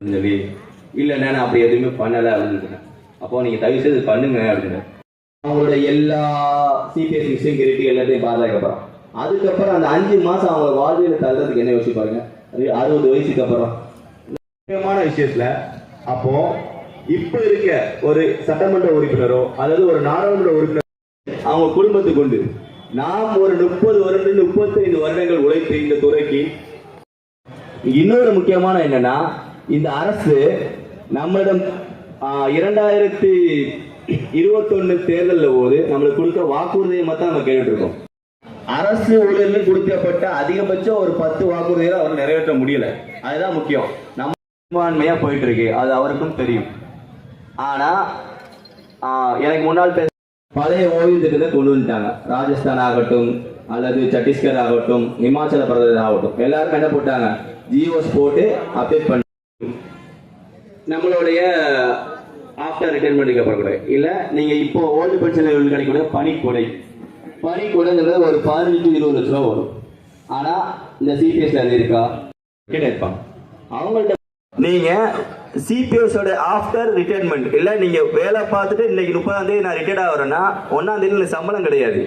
சொல்லி நான் அப்படி எதுவுமே பண்ணலை அப்படின்னு சொன்னேன் அப்போ நீங்கள் தயவு செய்து பண்ணுங்க அப்படின்னு அவங்களோட எல்லா சிபிஎஸ் செக்யூரிட்டி எல்லாத்தையும் பார்த்ததுக்கப்புறம் அதுக்கப்புறம் அந்த அஞ்சு மாதம் அவங்க வாழ்வியல் தள்ளுறதுக்கு என்ன யோசிச்சு பாருங்க. அது அறுபது வயசுக்கு அப்புறம். முக்கியமான விஷயத்துல அப்போ இப்ப இருக்க ஒரு சட்டமன்ற உறுப்பினரோ அல்லது ஒரு நாடாளுமன்ற உறுப்பினர் அவங்க குடும்பத்தை கொண்டு நாம் ஒரு முப்பது வருடம் முப்பத்தைந்து வருடங்கள் உழைத்து இந்த துறைக்கு இன்னொரு முக்கியமான என்னன்னா இந்த அரசு நம்மிடம் இரண்டாயிரத்தி இருபத்தொன்னு தேர்தலில் போது நம்மளுக்கு கொடுத்த வாக்குறுதியை மட்டும் நம்ம கேட்டுட்டு இருக்கோம் அரசு ஊழலில் கொடுக்கப்பட்ட அதிகபட்சம் ஒரு பத்து வாக்குறுதிகளை அவர் நிறைவேற்ற முடியல. அதுதான் முக்கியம். நம்ம பெரும்பான்மையா போயிட்டு இருக்கு அது அவருக்கும் தெரியும். ஆனா எனக்கு முன்னால் பேச பழைய ஓய்வு திட்டத்தை கொண்டு வந்துட்டாங்க. ராஜஸ்தான் ஆகட்டும் அல்லது சத்தீஸ்கர் ஆகட்டும் இமாச்சல பிரதேசம் ஆகட்டும். எல்லாருக்கும் என்ன போட்டாங்க? ஜியோஸ் போட்டு அப்டேட் பண்ணி நம்மளுடைய ஆஃப்டர் ரிட்டைர்மெண்ட்டுக்கு அப்புறம் கூட. இல்ல நீங்க இப்போ ஓல்டு பென்ஷன் கிடைக்கக்கூடிய பணிக்கொடை பணிக்கொடைங்கிறது ஒரு பதினஞ்சு இருபது லட்ச ரூபா வரும். ஆனா இந்த சிபிஎஸ்ல அது இருக்கா இருப்பாங்க அவங்கள்ட்ட நீங்க சிபிஎஸோட ஆஃப்டர் ரிட்டைர்மெண்ட் இல்ல நீங்க வேலை பார்த்துட்டு இன்னைக்கு முப்பதாம் தேதி நான் ரிட்டையர்ட் ஆகிறேன்னா ஒன்னாம் தேதி எனக்கு சம்பளம் கிடையாது.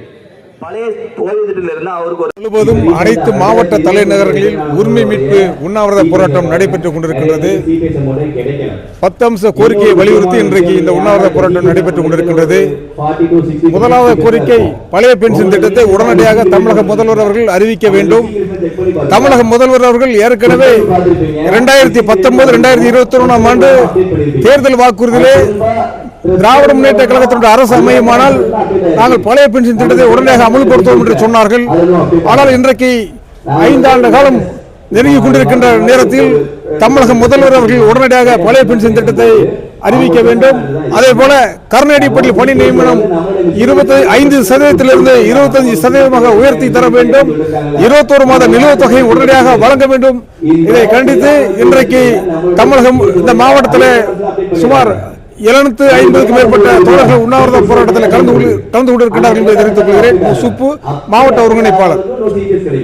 முழுவதும் அனைத்து மாவட்ட தலைநகரங்களில் உரிமை மீட்பு உண்ணாவிரத போராட்டம் நடைபெற்றுக் கொண்டிருக்கின்றது. பத்தம்ச பத்து அம்ச கோரிக்கையை வலியுறுத்தி இன்றைக்கு இந்த உண்ணாவிரத போராட்டம் நடைபெற்றுக் கொண்டிருக்கின்றது. முதலாவது கோரிக்கை பழைய பென்ஷன் திட்டத்தை உடனடியாக தமிழக முதல்வர் அவர்கள் அறிவிக்க வேண்டும். தமிழக முதல்வர் அவர்கள் ஏற்கனவே இரண்டாயிரத்தி பத்தொன்பது இரண்டாயிரத்தி இருபத்தி ஒன்றாம் ஆண்டு தேர்தல் வாக்குறுதியிலே திராவிட முன்னேற்ற கழகத்தினுடைய அரசு அமையுமானால் நாங்கள் பழைய பென்ஷன் திட்டத்தை உடனடியாக அமல்படுத்துவோம் என்று சொன்னார்கள். ஆனால் இன்றைக்கு ஐந்தாண்டு காலம் நெருங்கிக் கொண்டிருக்கின்ற நேரத்தில் தமிழக முதல்வர் அவர்கள் உடனடியாக பழைய பென்ஷன் திட்டத்தை அறிவிக்க வேண்டும். அதே போல கருணை பணி நியமனம் இருபத்தி ஐந்து சதவீதத்திலிருந்து இருபத்தஞ்சு சதவீதமாக உயர்த்தி தர வேண்டும். இருபத்தோரு மாத நிலுவைத் தொகையை உடனடியாக வழங்க வேண்டும். இதை கண்டித்து இன்றைக்கு தமிழகம் இந்த மாவட்டத்தில் சுமார் எழுநூத்தி ஐம்பதுக்கு மேற்பட்ட தோழர்கள் உண்ணாவிரத போராட்டத்தில் கலந்து கொண்டு கலந்து கொண்டிருக்கிறார்கள் என்பதை தெரிவித்துக் கொள்கிறேன். சுப்பு மாவட்ட ஒருங்கிணைப்பாளர்.